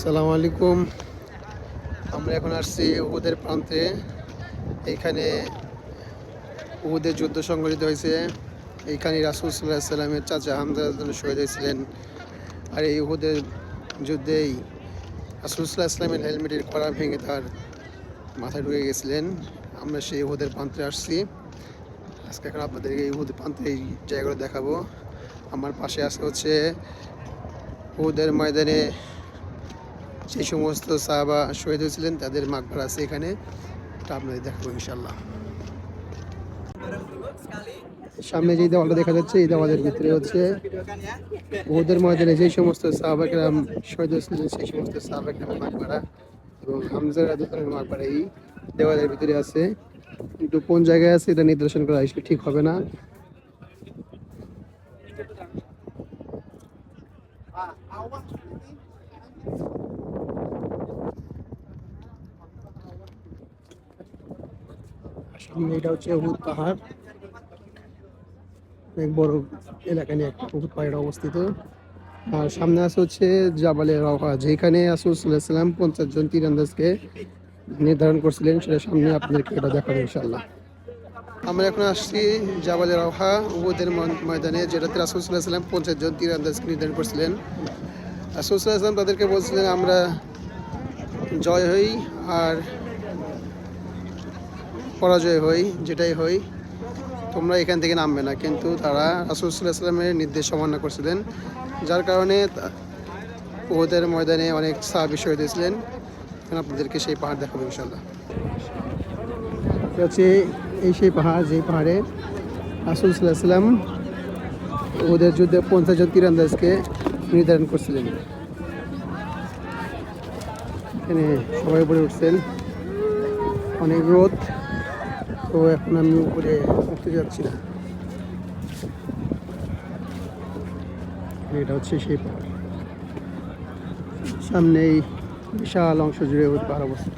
আসসালামু আলাইকুম। আমরা এখন আসছি উহুদের প্রান্তে। এইখানে উহুদের যুদ্ধ সংঘটিত হয়েছে। এইখানে রাসুল সাল্লাহ সাল্লামের চাচা হামজা শহীদ হয়েছিলেন আর এই উহুদের যুদ্ধেই রাসুল সাল্লাহ ইসলামের হেলমেটের কড়া ভেঙে তার মাথায় ঢুকে গেছিলেন। আমরা সেই উহুদের প্রান্তে আসছি। আজকে এখন আপনাদেরকে এই উহুদের প্রান্তে এই জায়গাগুলো দেখাবো। আমার পাশে আছে হচ্ছে উহুদের ময়দানে যে সমস্ত সাহাবা শহীদ হয়েছিলেন, তাদের মাকবার আছে এখানে। এটা আপনাদের দেখাবো ইনশাল্লাহ সামনে যে দেওয়ালটা দেখা যাচ্ছে, এই দেওয়ালের ভিতরে হচ্ছে ওদের ময়দানে যে সমস্ত সাহাবাকেরাম শহীদ হয়েছিলেন, সেই সমস্ত সাহাবাকেরাম মাকবারা এবং হামজা রাদুলের মাকবারা এই দেওয়ালের ভিতরে আছে। কিন্তু কোন জায়গায় আছে, এটা নির্দেশন করা ঠিক হবে না। সামনে এটা হচ্ছে উহুদ পাহাড়। অনেক বড় এলাকা নিয়ে একটা উহুদ পাহাড় অবস্থিত। আর সামনে আছে হচ্ছে জাবালে রওহা, যেখানে আসুসাল্লাম সাল্লাম পঞ্চাশ জন তীরন্দাজকে নির্ধারণ করছিলেন। সেটা সামনে আপনাদেরকে এটা দেখাবো ইনশাল্লাহ আমরা এখন আসছি জাবালে রওহা, উহুদের ময়- ময়দানে, যেটাতে রাসুল সাল্লাহ সাল্লাম পঞ্চাশ জন তীরন্দাজকে নির্ধারণ করছিলেন। রাসুল সাল্লাম তাদেরকে বলছিলেন, আমরা জয় হই, আর পরাজয় হই, যেটাই হই, তোমরা এখান থেকে নামবে না। কিন্তু তারা রাসুলসাল্লাহ নির্দেশ অমান্য করছিলেন, যার কারণে ওদের ময়দানে অনেক সাহাবি শহীদ হয়েছিলেন। এখন আপনাদেরকে সেই পাহাড় দেখাবো ইনশাল্লাহ হচ্ছে এই সেই পাহাড়, যেই পাহাড়ে রাসুল ওদের যুদ্ধে পঞ্চাশ জন তীরন্দাজকে নির্ধারণ করছিলেন। এখানে সবাই উপরে উঠছেন। অনেক রোদ। তো এখন আমি উপরে উঠতে যাচ্ছি না। এটা হচ্ছে সেই পাহাড়। সামনেই বিশাল অংশ জুড়ে পাহাড় অবস্থিত